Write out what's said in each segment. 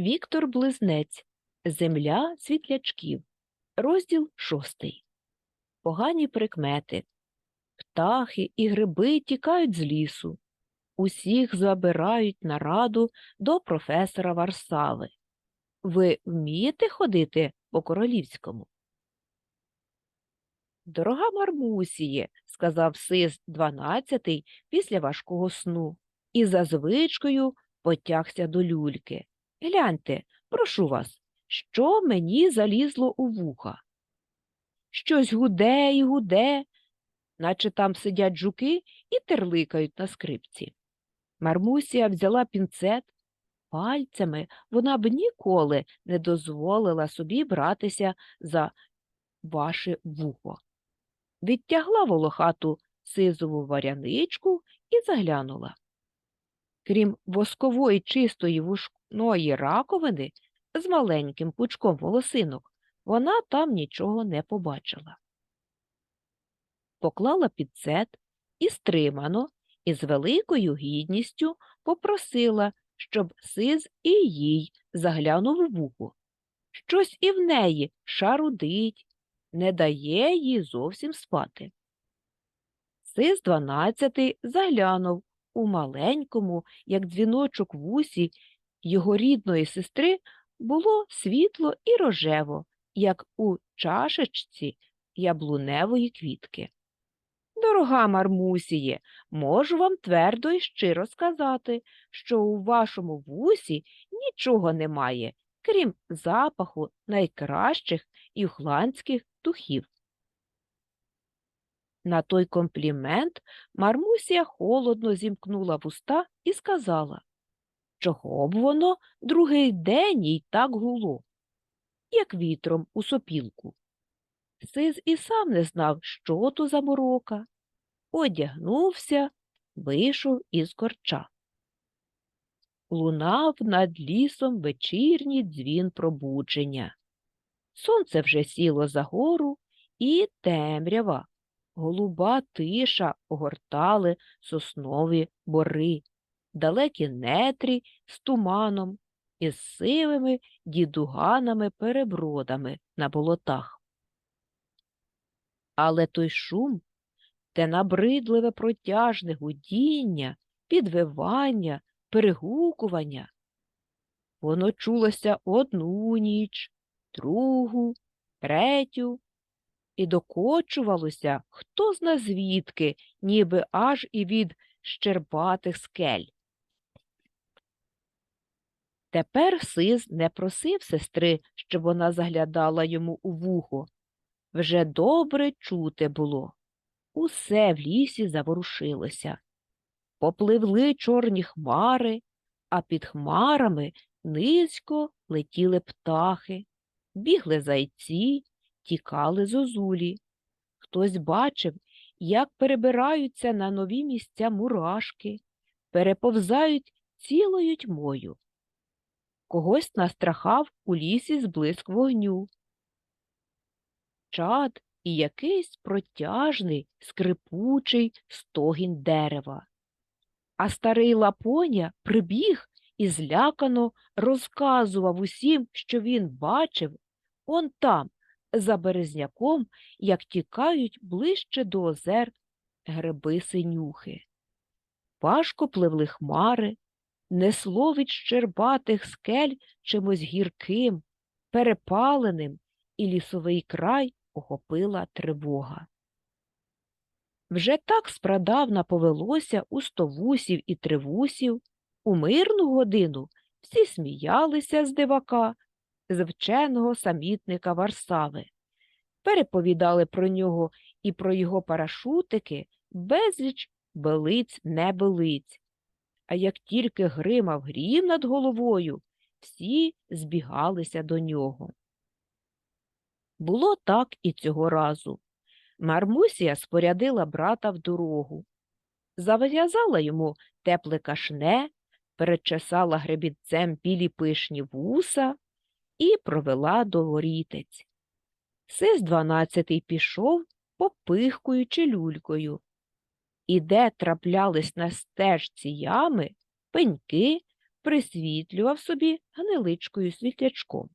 Віктор Близнець. Земля світлячків. Розділ шостий. Погані прикмети. Птахи і гриби тікають з лісу. Усіх забирають на раду до професора Варсави. Ви вмієте ходити по королівському? Дорога Мармусіє, сказав Сис дванадцятий після важкого сну, і за звичкою потягся до люльки. Гляньте, прошу вас, що мені залізло у вуха? Щось гуде і гуде, наче там сидять жуки і терликають на скрипці. Мармусія взяла пінцет. Пальцями вона б ніколи не дозволила собі братися за ваше вухо. Відтягла волохату сизову варяничку і заглянула. Крім воскової чистої вушної раковини з маленьким пучком волосинок, вона там нічого не побачила. Поклала підсет і стримано, і з великою гідністю попросила, щоб сиз і їй заглянув у вухо. Щось і в неї шарудить, не дає їй зовсім спати. Сис дванадцятий заглянув у маленькому, як дзвіночок в усі його рідної сестри було світло і рожево, як у чашечці яблуневої квітки. Дорога Мармусіє, можу вам твердо і щиро сказати, що у вашому вусі нічого немає, крім запаху найкращих юхландських духів. На той комплімент Мармусія холодно зімкнула вуста і сказала, чого б воно другий день їй так гуло, як вітром у сопілку. Сиз і сам не знав, що то за морока. Одягнувся, вийшов із корча. Лунав над лісом вечірній дзвін пробудження. Сонце вже сіло за гору, і темрява, голуба тиша огортали соснові бори, далекі нетрі з туманом і з сивими дідуганами-перебродами на болотах. Але той шум, те набридливе протяжне гудіння, підвивання, перегукування, воно чулося одну ніч, другу, третю, і докочувалося хто зна звідки, ніби аж і від щербатих скель. Тепер Сиз не просив сестри, щоб вона заглядала йому у вухо. Вже добре чути було. Усе в лісі заворушилося. Попливли чорні хмари, а під хмарами низько летіли птахи, бігли зайці, тікали зозулі. Хтось бачив, як перебираються на нові місця мурашки, переповзають цілою тьмою. Когось настрахав у лісі зблиск вогню. Чад і якийсь протяжний, скрипучий стогін дерева. А старий лапоня прибіг і злякано розказував усім, що він бачив, он там, за березняком, як тікають ближче до озер гриби синюхи. Важко пливли хмари, несло від щербатих скель чимось гірким, перепаленим, і лісовий край охопила тривога. Вже так спрадавна повелося у стовусів і тривусів, у мирну годину всі сміялися з дивака, з вченого самітника Варсави, переповідали про нього і про його парашутики безліч белиць небелиць. А як тільки гримав грім над головою, всі збігалися до нього. Було так і цього разу. Мармусія спорядила брата в дорогу, зав'язала йому тепле кашне, перечесала гребінцем білі пишні вуса і провела до ворітець. Сис дванадцятий пішов, попихкуючи люлькою. І де траплялись на стежці ями, пеньки, присвітлював собі гниличкою світлячком.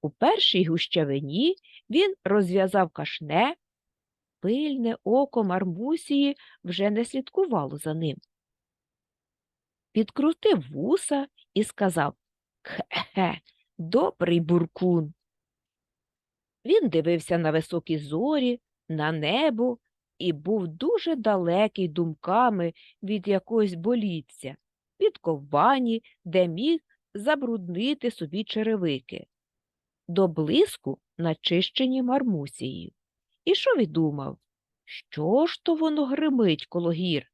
У першій гущавині він розв'язав кашне, пильне око Мармусії вже не слідкувало за ним. Підкрутив вуса і сказав Хе-хе, добрий буркун. Він дивився на високі зорі, на небо і був дуже далекий думками від якогось боліття, від ковбані, де міг забруднити собі черевики, до блиску начищені мармусією. І що відумав? Що ж то воно гримить коло гір?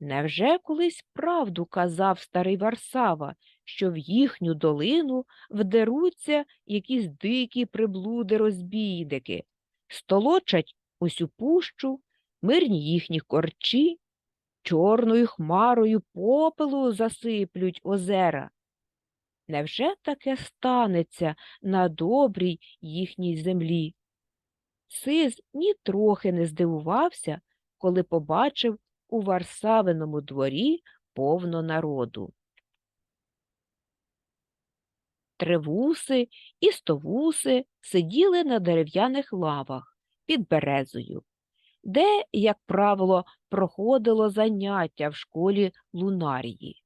Невже колись правду казав старий Варсава, що в їхню долину вдеруться якісь дикі приблуди розбійники, столочать усю пущу, мирні їхні корчі, чорною хмарою попелу засиплють озера? Невже таке станеться на добрій їхній землі? Сиз нітрохи не здивувався, коли побачив у Варсавиному дворі повно народу. Тривуси і стовуси сиділи на дерев'яних лавах під березою, де, як правило, проходило заняття в школі лунарії.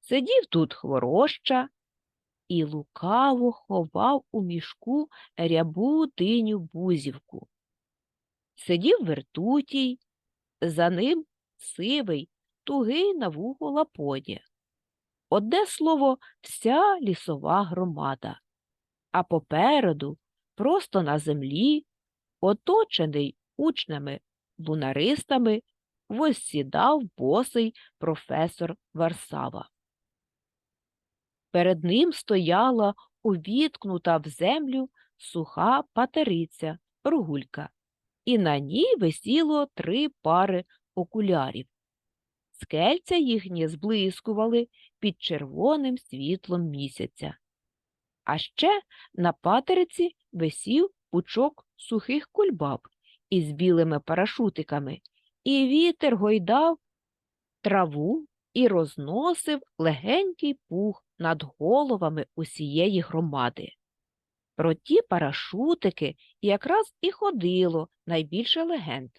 Сидів тут хвороща і лукаво ховав у мішку рябу диню бузівку. Сидів вертутій, за ним сивий, тугий на вухо лапоня. Одне слово, вся лісова громада, а попереду, просто на землі, оточений учнями лунаристами, воссідав босий професор Варсава. Перед ним стояла увіткнута в землю суха патериця, рогулька, і на ній висіло три пари окулярів. Скельця їхні зблискували під червоним світлом місяця. А ще на патериці висів пучок сухих кульбаб із білими парашутиками, і вітер гойдав траву і розносив легенький пух над головами усієї громади. Про ті парашутики якраз і ходило найбільше легенд.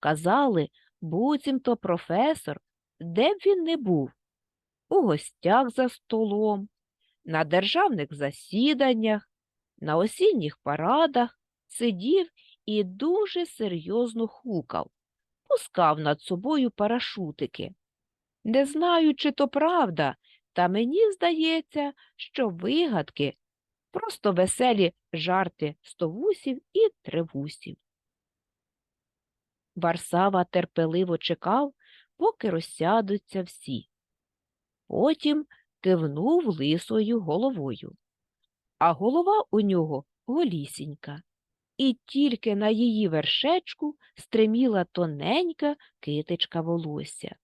Казали, буцімто професор, де б він не був, у гостях за столом, на державних засіданнях, на осінніх парадах сидів і дуже серйозно хукав, пускав над собою парашутики. Не знаю, чи то правда, та мені здається, що вигадки просто веселі жарти стовусів і тривусів. Варсава терпеливо чекав, поки розсядуться всі. Потім кивнув лисою головою. А голова у нього голісінька, і тільки на її вершечку стриміла тоненька китичка волосся.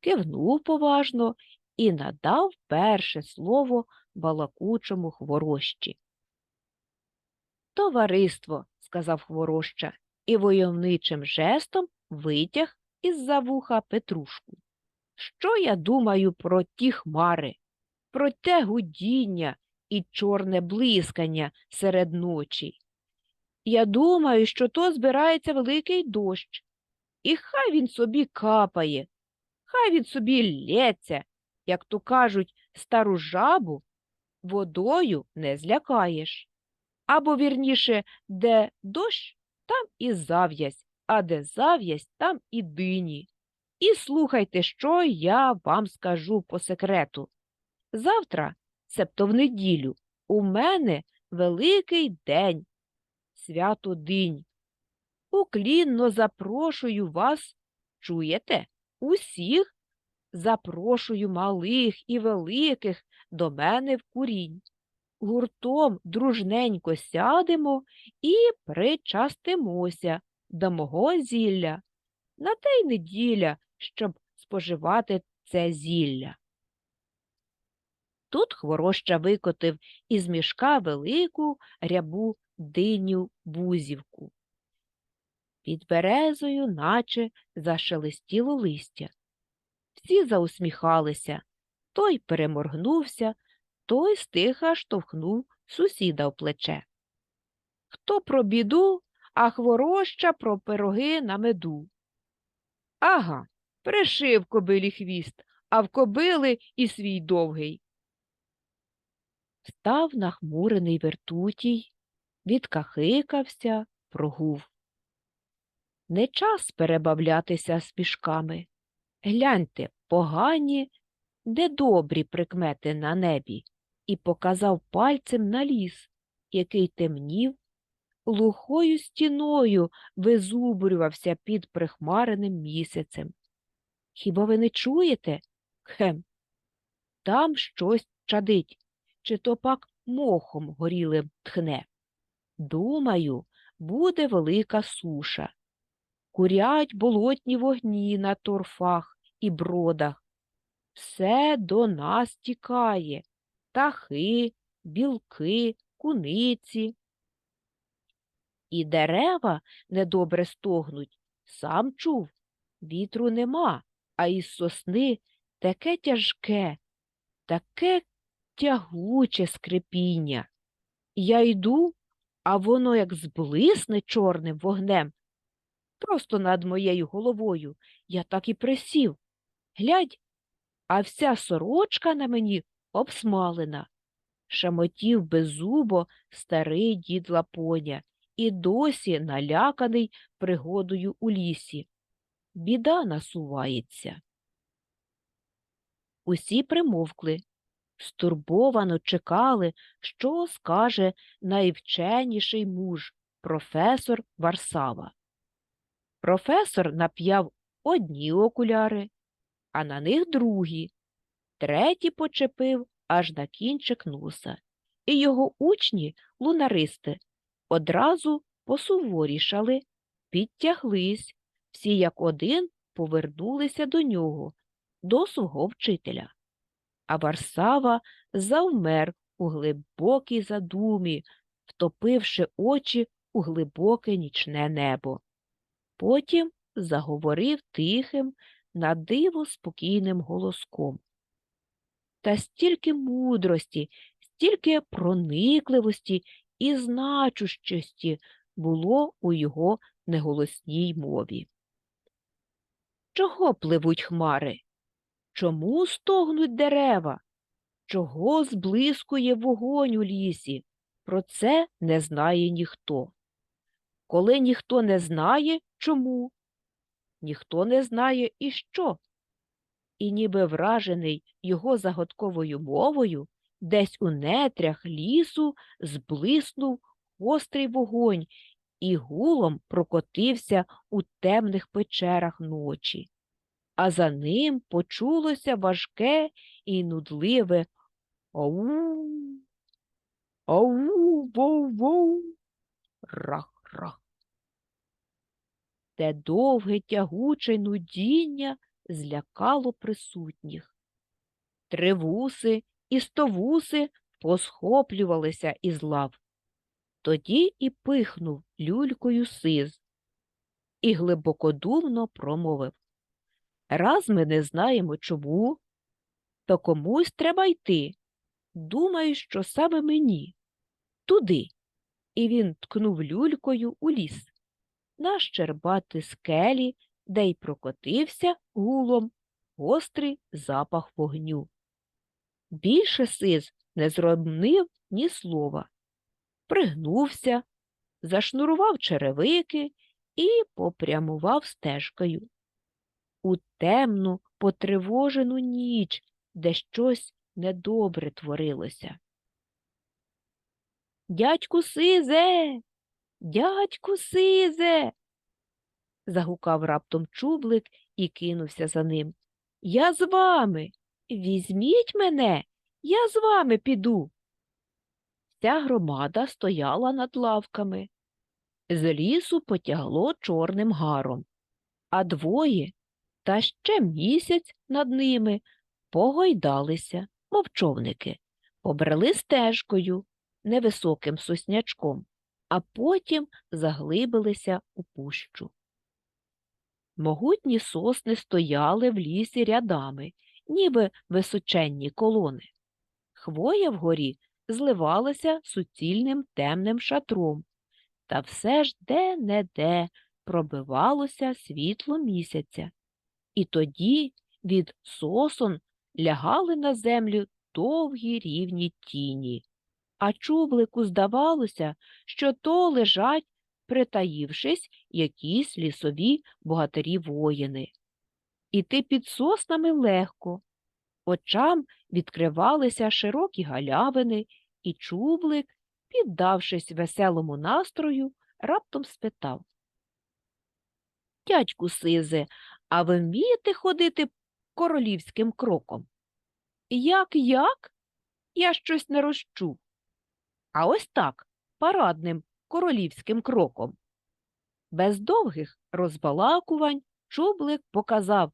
Кивнув поважно і надав перше слово балакучому хворощі. Товариство, сказав хвороща, і войовничим жестом витяг із-за вуха Петрушку. Що я думаю про ті хмари, про те гудіння і чорне блискання серед ночі? Я думаю, що то збирається великий дощ, і хай він собі капає, хай він собі лється, як то кажуть, стару жабу водою не злякаєш. Або, вірніше, де дощ, там і зав'язь, а де зав'язь, там і дині. І слухайте, що я вам скажу по секрету. Завтра, себто в неділю, у мене великий день, свято динь. Уклінно запрошую вас, чуєте, усіх запрошую малих і великих до мене в курінь. Гуртом дружненько сядемо і причастимося до мого зілля. На те й неділя, щоб споживати це зілля. Тут хвороща викотив із мішка велику рябу диню бузівку. Під березою наче зашелестіло листя. Всі заусміхалися, Той переморгнувся, той стиха штовхнув сусіда в плече. Хто про біду, а хвороща про пироги на меду. Ага, пришив кобилі хвіст, а в кобили і свій довгий. Став нахмурений вертутій, відкахикався, прогув. Не час перебавлятися спішками. Гляньте, погані, де добрі прикмети на небі, і показав пальцем на ліс, який темнів, глухою стіною визубрювався під прихмареним місяцем. Хіба ви не чуєте? Хем, там щось чадить, чи то пак мохом горілим тхне. Думаю, буде велика суша. Курять болотні вогні на торфах і бродах. Все до нас тікає птахи, білки, куниці. І дерева недобре стогнуть. Сам чув, вітру нема, а із сосни таке тяжке, таке тягуче скрипіння. Я йду, а воно як зблисне чорним вогнем. Просто над моєю головою я так і присів. Глядь, а вся сорочка на мені обсмалена. Шамотів беззубо старий дід Лапоня і досі наляканий пригодою у лісі. Біда насувається. Усі примовкли, стурбовано чекали, що скаже найвченіший муж, професор Варсава. Професор нап'яв одні окуляри, а на них другі, треті почепив аж на кінчик носа, і його учні, лунаристи, одразу посуворішали, підтяглись, всі як один повернулися до нього, до свого вчителя. А Варсава завмер у глибокій задумі, втопивши очі у глибоке нічне небо. Потім заговорив тихим, на диво спокійним голоском. Та стільки мудрості, стільки проникливості і значущості було у його неголосній мові. Чого пливуть хмари? Чому стогнуть дерева? Чого зблискує вогонь у лісі? Про це не знає ніхто. Коли ніхто не знає, чому, ніхто не знає і що. І ніби вражений його загадковою мовою, десь у нетрях лісу зблиснув гострий вогонь і гулом прокотився у темних печерах ночі. А за ним почулося важке і нудливе Ау. Ау, воу, воу. Рах-рах. Те довге тягуче нудіння злякало присутніх. Тривуси і стовуси посхоплювалися із лав. Тоді і пихнув люлькою сиз і глибокодумно промовив Раз ми не знаємо чому, то комусь треба йти. Думаю, що саме мені. Туди. І він ткнув люлькою у ліс. На щербати скелі, де й прокотився гулом гострий запах вогню. Більше сиз не зробнив ні слова. Пригнувся, зашнурував черевики і попрямував стежкою. У темну, потривожену ніч, де щось недобре творилося. Дядьку Сизе, дядьку Сизе. загукав раптом чублик і кинувся за ним. Я з вами. Візьміть мене, я з вами піду. Вся громада стояла над лавками. З лісу потягло чорним гаром, а двоє та ще місяць над ними погойдалися, мовчовники, побрели стежкою, невисоким соснячком, а потім заглибилися у пущу. Могутні сосни стояли в лісі рядами ніби височенні колони. Хвоя вгорі зливалася суцільним темним шатром, та все ж де-не-де пробивалося світло місяця. І тоді від сосон лягали на землю довгі рівні тіні, а чублику здавалося, що то лежать, притаївшись, якісь лісові богатирі воїни. Іти під соснами легко, очам відкривалися широкі галявини, і чублик, піддавшись веселому настрою, раптом спитав. Дядьку Сизе, а ви вмієте ходити королівським кроком? Як, як? Я щось не розчув. А ось так, парадним королівським кроком. Без довгих розбалакувань чублик показав,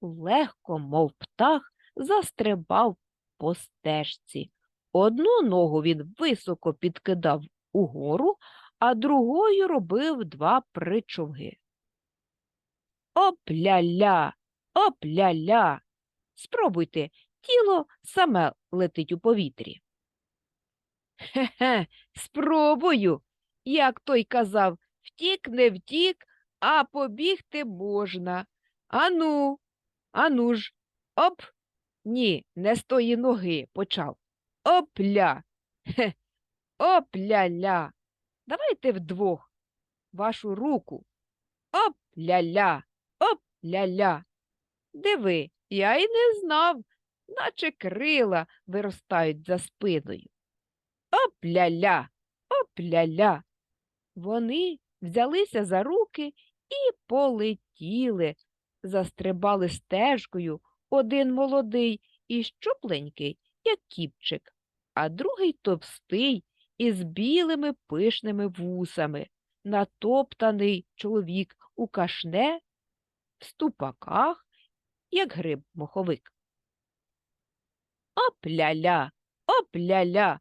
легко, мов птах, застрибав по стежці. Одну ногу він високо підкидав угору, а другою робив два причовги. Опля-ля, опля-ля. Спробуйте, тіло саме летить у повітрі. Хе-хе, спробую. Як той казав, втік, не втік, а побігти можна. Ану, ану ж, оп. Ні, не з тої ноги почав. Опля. Хе, опля-ля. Давайте вдвох вашу руку. Оп-ля-ля, оп-ля-ля. Диви, я й не знав, наче крила виростають за спиною. Оп-ля-ля, оп-ля-ля. Вони взялися за руки і полетіли, застрибали стежкою один молодий і щупленький, як кіпчик, а другий товстий із білими пишними вусами, натоптаний чоловік у кашне, ступаках, як гриб моховик. Опля-ля, опля-ля.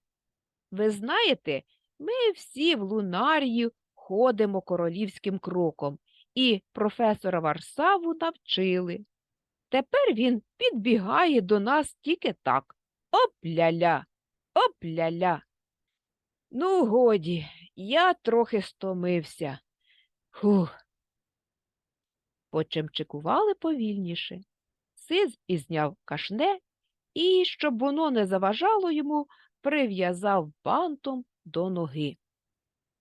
Ви знаєте, ми всі в лунарію ходимо королівським кроком, і професора Варсаву навчили. Тепер він підбігає до нас тільки так. Опля-ля, опля-ля. Ну, годі, я трохи стомився. Фух. Почемчикували повільніше. Сиз ізняв кашне і, щоб воно не заважало йому, прив'язав бантом до ноги.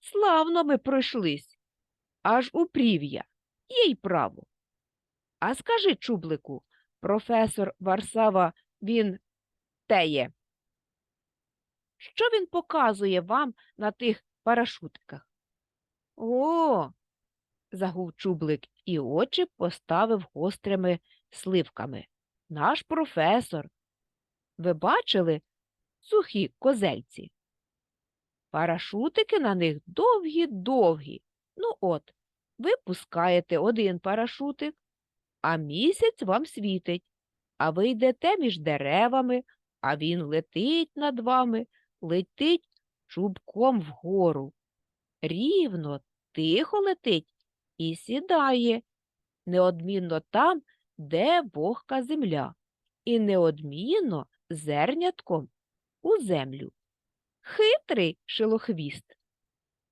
Славно ми пройшлись, аж у прів'я, є й право. А скажи, чублику, професор Варсава, він теє. Що він показує вам на тих парашутиках? О, загув чублик і очі поставив гострими сливками. Наш професор. Ви бачили сухі козельці? Парашутики на них довгі-довгі. Ну от, ви пускаєте один парашутик, а місяць вам світить, а ви йдете між деревами, а він летить над вами, летить чубком вгору. Рівно, тихо летить і сідає, неодмінно там, де вогка земля, і неодмінно зернятком у землю. Хитрий шилохвіст.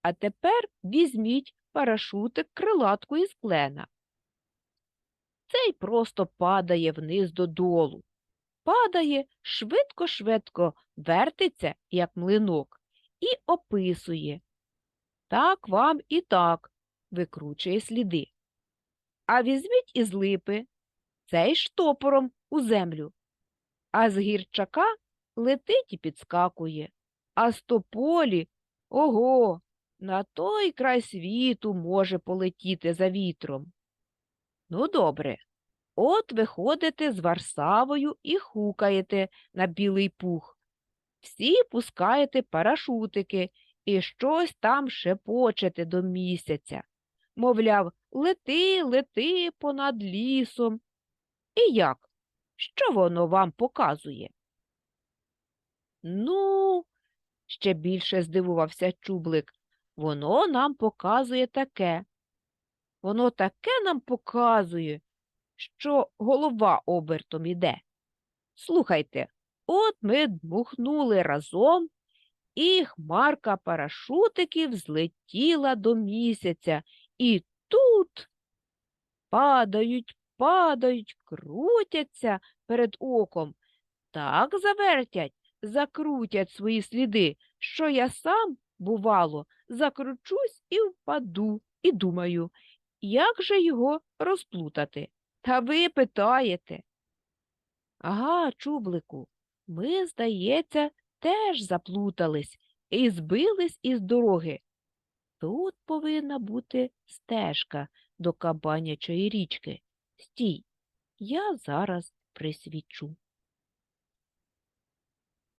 А тепер візьміть парашутик крилатку із клена. Цей просто падає вниз додолу. Падає швидко-швидко, вертиться, як млинок, і описує. Так вам і так викручує сліди. А візьміть із липи цей штопором у землю, а з гірчака летить і підскакує, а з тополі ого, на той край світу може полетіти за вітром. Ну, добре. От ви ходите з Варсавою і хукаєте на білий пух. Всі пускаєте парашутики і щось там шепочете до місяця. Мовляв, лети, лети понад лісом. І як? Що воно вам показує? Ну, ще більше здивувався чублик. Воно нам показує таке. Воно таке нам показує, що голова обертом іде. Слухайте, от ми дмухнули разом, і хмарка парашутиків злетіла до місяця, і тут падають, падають, крутяться перед оком, так завертять, закрутять свої сліди, що я сам, бувало, закручусь і впаду, і думаю, як же його розплутати? Та ви питаєте. Ага, чублику, ми, здається, теж заплутались і збились із дороги. Тут повинна бути стежка до Кабанячої річки. Стій, я зараз присвічу.